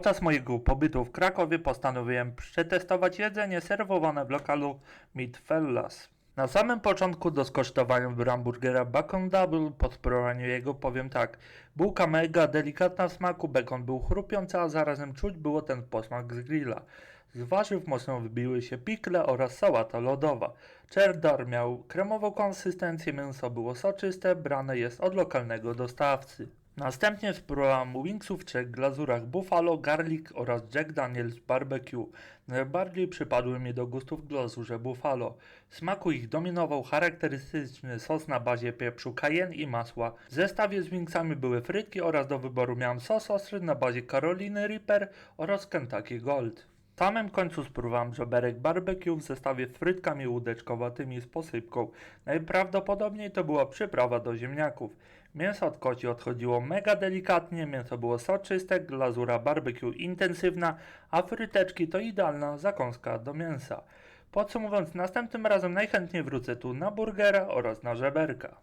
Podczas mojego pobytu w Krakowie postanowiłem przetestować jedzenie serwowane w lokalu Meat Fellas. Na samym początku do skosztowania wybrałem burgera Bacon Double, po spróbowaniu jego powiem tak. Bułka mega delikatna w smaku, bekon był chrupiący, a zarazem czuć było ten posmak z grilla. Z warzyw mocno wybiły się pikle oraz sałata lodowa. Cheddar miał kremową konsystencję, mięso było soczyste, brane jest od lokalnego dostawcy. Następnie spróbowałem wingsów w trzech glazurach buffalo, garlic oraz Jack Daniels barbecue. Najbardziej przypadły mi do gustu w glazurze buffalo. W smaku ich dominował charakterystyczny sos na bazie pieprzu cayenne i masła. W zestawie z wingsami były frytki oraz do wyboru miałem sos ostry na bazie Caroliny Reaper oraz Kentucky Gold. Samym końcu spróbowałem żeberek barbecue w zestawie z frytkami łódeczkowatymi z posypką. Najprawdopodobniej to była przyprawa do ziemniaków. Mięso od koci odchodziło mega delikatnie, mięso było soczyste, glazura barbecue intensywna, a fryteczki to idealna zakąska do mięsa. Podsumowując, następnym razem najchętniej wrócę tu na burgera oraz na żeberka.